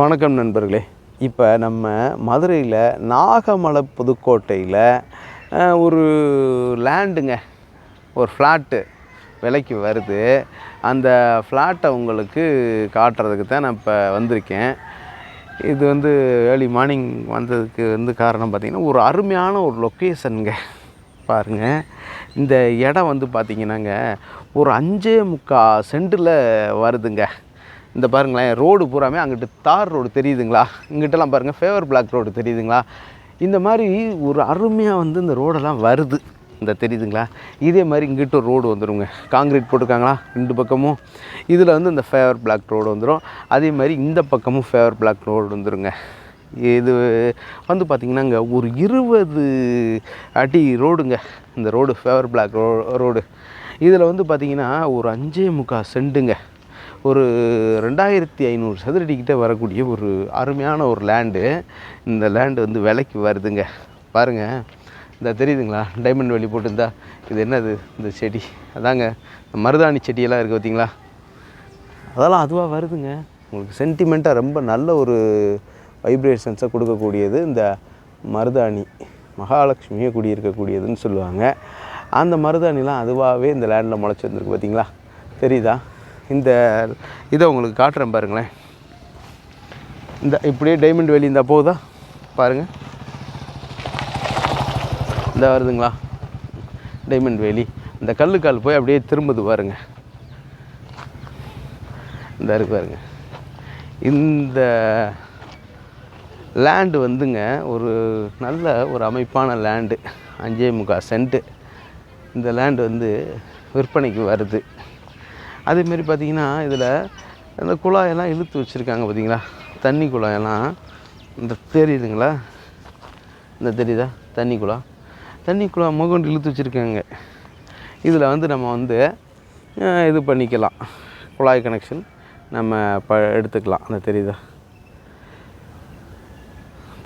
வணக்கம் நண்பர்களே. இப்போ நம்ம மதுரையில் நாகமலை புதுக்கோட்டையில் ஒரு லேண்டுங்க ஒரு ஃப்ளாட்டு விலைக்கு வருது. அந்த ஃப்ளாட்டை உங்களுக்கு காட்டுறதுக்கு தான் நான் இப்போ வந்திருக்கேன். இது வந்து ஏர்லி மார்னிங் வந்ததுக்கு வந்து காரணம் பார்த்திங்கன்னா ஒரு அருமையான ஒரு லொக்கேஷனுங்க பாருங்கள் இந்த இடம் வந்து பார்த்திங்கன்னாங்க ஒரு அஞ்சே முக்கா சென்டில் வருதுங்க. இந்த பாருங்களேன் ரோடு பூராமே அங்கிட்டு தார் ரோடு தெரியுதுங்களா? இங்கிட்டலாம் பாருங்கள் ஃபேவர் பிளாக் ரோடு தெரியுதுங்களா? இந்த மாதிரி ஒரு அருமையாக வந்து இந்த ரோடெல்லாம் வருது. இந்த தெரியுதுங்களா? இதே மாதிரி இங்கிட்ட ஒரு ரோடு வந்துருங்க. காங்கிரீட் போட்டிருக்காங்களா? ரெண்டு பக்கமும். இதில் வந்து இந்த ஃபேவர் பிளாக் ரோடு வந்துடும் அதே மாதிரி இந்த பக்கமும் ஃபேவர் பிளாக் ரோடு வந்துருங்க. இது வந்து பார்த்திங்கன்னா இங்கே ஒரு இருபது அடி ரோடுங்க. இந்த ரோடு ஃபேவர் பிளாக் ரோ ரோடு. இதில் வந்து பார்த்திங்கன்னா ஒரு அஞ்சே முக்கால் செண்டுங்க. ஒரு ரெண்டாயிரத்தி ஐநூறு சதுரடிக்கிட்ட வரக்கூடிய ஒரு அருமையான ஒரு லேண்டு இந்த லேண்டு வந்து விலைக்கு வருதுங்க. பாருங்கள் இந்த தெரியுதுங்களா? டைமண்ட் வேலி போட்டிருந்தா. இது என்னது? இந்த செடி. அதாங்க. இந்த மருதாணி செடியெல்லாம் இருக்குது பார்த்தீங்களா அதெல்லாம் அதுவாக வருதுங்க. உங்களுக்கு சென்டிமெண்ட்டாக ரொம்ப நல்ல ஒரு வைப்ரேஷன்ஸை கொடுக்கக்கூடியது இந்த மருதாணி. மகாலட்சுமியே குடியிருக்கக்கூடியதுன்னு சொல்லுவாங்க. அந்த மருதாணிலாம் அதுவாகவே இந்த லேண்டில் முளைச்சி வந்திருக்கு பார்த்தீங்களா தெரியுதா? இந்த இதை உங்களுக்கு காட்டுறேன் பாருங்களேன். இந்த இப்படியே டைமண்ட் வேலி இந்த போகுதா பாருங்கள் இந்த வருதுங்களா? டைமண்ட் வேலி இந்த கல்லுக்கால் போய் அப்படியே திரும்புது பாருங்க. இந்த இருக்கு பாருங்கள் இந்த லேண்டு வந்துங்க ஒரு நல்ல ஒரு அமைப்பான லேண்டு அஞ்சே முக்கால் சென்ட்டு இந்த லேண்டு வந்து விற்பனைக்கு வருது. அதேமாரி பார்த்தீங்கன்னா இதில் இந்த குழாயெல்லாம் இழுத்து வச்சுருக்காங்க பார்த்தீங்களா? தண்ணி குழாயெல்லாம். இந்த தெரியுதுங்களா? இந்த தெரியுதா? தண்ணி குழா. தண்ணி குழா முகண்டு இழுத்து வச்சுருக்காங்க. இதில் வந்து நம்ம வந்து இது பண்ணிக்கலாம். குழாய் கனெக்ஷன் நம்ம ப எடுத்துக்கலாம். அந்த தெரியுதா?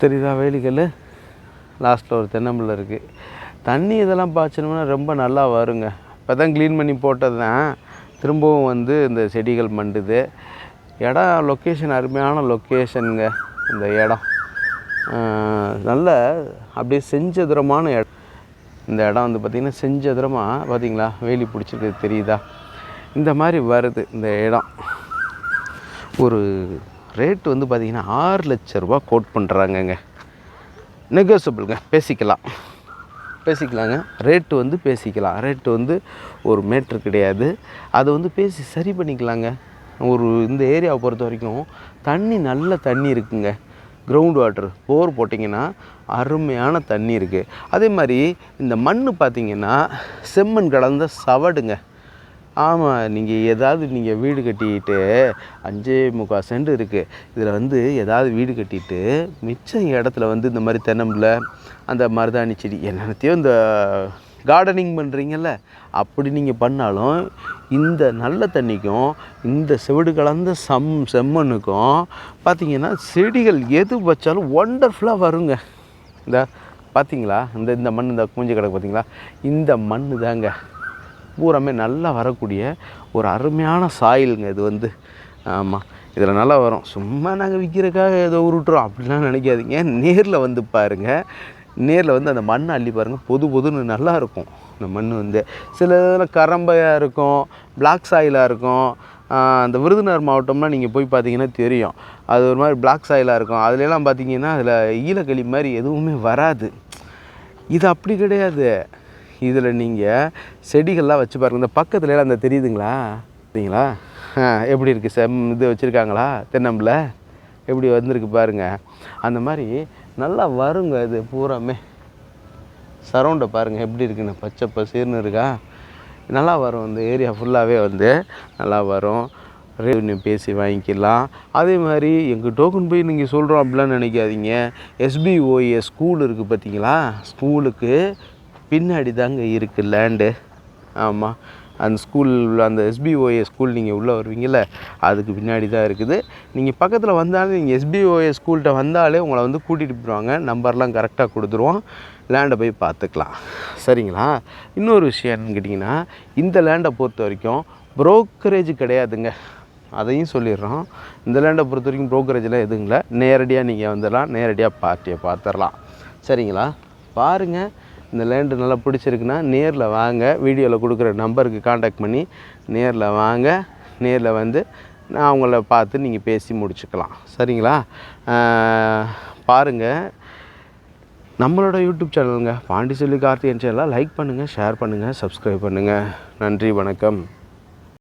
தெரியுதா வேலிக்கல் லாஸ்ட்டில் ஒரு தென்னம்பிள்ளை இருக்குது தண்ணி இதெல்லாம் பாய்ச்சணும்னா ரொம்ப நல்லா வருங்க. இப்போ தான் க்ளீன் பண்ணி போட்டது தான் திரும்பவும் வந்து இந்த செடிகள் மண்டுது. இடம் லொக்கேஷன் அருமையான லொக்கேஷனுங்க இந்த இடம். நல்ல அப்படியே செஞ்சதுரமான இடம். இந்த இடம் வந்து பார்த்திங்கன்னா செஞ்சதுரமாக பார்த்தீங்களா வேலி பிடிச்சிருக்கு தெரியுதா? இந்த மாதிரி வருது இந்த இடம். ஒரு ரேட் வந்து பார்த்திங்கன்னா ஆறு லட்ச ரூபா கோட் பண்ணுறாங்கங்க நெகோசபிள்ங்க பேசிக்கலாம். பேசிக்கலாங்க. ரேட்டு வந்து பேசிக்கலாம். ரேட்டு வந்து ஒரு மேட்ரு கிடையாது. அதை வந்து பேசி சரி பண்ணிக்கலாங்க. ஒரு இந்த ஏரியாவை பொறுத்த வரைக்கும் தண்ணி நல்ல தண்ணி இருக்குங்க. கிரவுண்ட் வாட்டர் போர் போட்டிங்கன்னா அருமையான தண்ணி இருக்குது அதே மாதிரி இந்த மண் பார்த்திங்கன்னா செம்மண் கலந்த சவடுங்க. ஆமாம் நீங்கள் ஏதாவது நீங்கள் வீடு கட்டிட்டு அஞ்சே முக்கால் சென்ட் இருக்குது இதில் வந்து ஏதாவது வீடு கட்டிட்டு மிச்சம் இடத்துல வந்து இந்த மாதிரி தென்னம்பில் அந்த மருதாணி செடி என்னத்தையும் இந்த கார்டனிங் பண்ணுறீங்கல்ல அப்படி நீங்கள் பண்ணாலும் இந்த நல்ல தண்ணிக்கும் இந்த செவிடு கலந்த சம் செம்மண்ணுக்கும் பார்த்தீங்கன்னா செடிகள் எது வச்சாலும் ஒண்டர்ஃபுல்லாக வருங்க. இந்த பார்த்தீங்களா இந்த இந்த மண் இந்த கூஞ்சி கிடக்கு பார்த்தீங்களா இந்த மண் தாங்க பூராமே நல்லா வரக்கூடிய ஒரு அருமையான சாயிலுங்க இது வந்து. ஆமாம் இதில் நல்லா வரும். சும்மா நாங்கள் விற்கிறக்காக ஏதோ உருட்டுறோம். அப்படிலாம் நினைக்காதீங்க. நேரில் வந்து பாருங்கள் நேரில் வந்து அந்த மண்ணை அள்ளி பாருங்கள் பொது பொதுன்னு நல்லாயிருக்கும் இந்த மண் வந்து. சில இதில் கரம்பையாக இருக்கும். பிளாக் சாயிலாக இருக்கும். அந்த விருதுநகர் மாவட்டம்லாம் நீங்கள் போய் பார்த்தீங்கன்னா தெரியும். அது ஒரு மாதிரி பிளாக் சாயிலாக இருக்கும். அதுலலாம் பார்த்தீங்கன்னா அதில் ஈலக்களி மாதிரி எதுவுமே வராது. இது அப்படி கிடையாது. இதில் நீங்கள் செடிகள்லாம் வச்சு பாருங்கள் இந்த பக்கத்துல அந்த தெரியுதுங்களா? சரிங்களா எப்படி இருக்குது செம் இது வச்சுருக்காங்களா? தென்னம்பில் எப்படி வந்திருக்கு பாருங்கள் அந்த மாதிரி நல்லா வருங்க இது பூராமே. சரௌண்டை பாருங்கள் எப்படி இருக்குன்னு பச்சை பசேர்னு இருக்கா? நல்லா வரும் இந்த ஏரியா ஃபுல்லாகவே வந்து. நல்லா வரும். ரெவன்யூ பேசி வாங்கிக்கலாம். அதே மாதிரி எங்கள் டோக்கன் போய் நீங்கள் சொல்கிறோம் அப்படிலாம் நினைக்காதீங்க. எஸ்பிஓஏ ஸ்கூல் இருக்குது பார்த்தீங்களா ஸ்கூலுக்கு பின்னாடி தாங்க இருக்குது லேண்டு ஆமாம் அந்த ஸ்கூல் அந்த எஸ்பிஓஏ ஸ்கூல் நீங்கள் உள்ளே வருவீங்கள்ல அதுக்கு பின்னாடி தான் இருக்குது. நீங்கள் பக்கத்தில் வந்தாலும் நீங்கள் எஸ்பிஓஏ ஸ்கூல்கிட்ட வந்தாலே உங்களை வந்து கூட்டிகிட்டு போயிடுவாங்க நம்பர்லாம் கரெக்டாக கொடுத்துருவோம். லேண்டை போய் பார்த்துக்கலாம். சரிங்களா? இன்னொரு விஷயம் என்னன்னு கேட்டிங்கன்னா இந்த லேண்டை பொறுத்த வரைக்கும் ப்ரோக்கரேஜ் கிடையாதுங்க. அதையும் சொல்லிடுறோம். இந்த லேண்டை பொறுத்த வரைக்கும் ப்ரோக்கரேஜெலாம் எதுவும் இல்லை. நேரடியாக நீங்கள் வந்துடலாம். நேரடியாக பார்ட்டியை பார்த்துடலாம். சரிங்களா? பாருங்கள் இந்த லேண்டு நல்லா பிடிச்சிருக்குன்னா நேரில் வாங்க. வீடியோவில் கொடுக்குற நம்பருக்கு காண்டாக்ட் பண்ணி நேரில் வாங்க. நேரில் வந்து நான் அவங்கள பார்த்து நீங்கள் பேசி முடிச்சுக்கலாம். சரிங்களா? பாருங்கள் நம்மளோட யூடியூப் சேனலுங்க பாண்டி கார்த்திகன் சேனலாக லைக் பண்ணுங்கள் ஷேர் பண்ணுங்கள் சப்ஸ்கிரைப் பண்ணுங்கள் நன்றி வணக்கம்.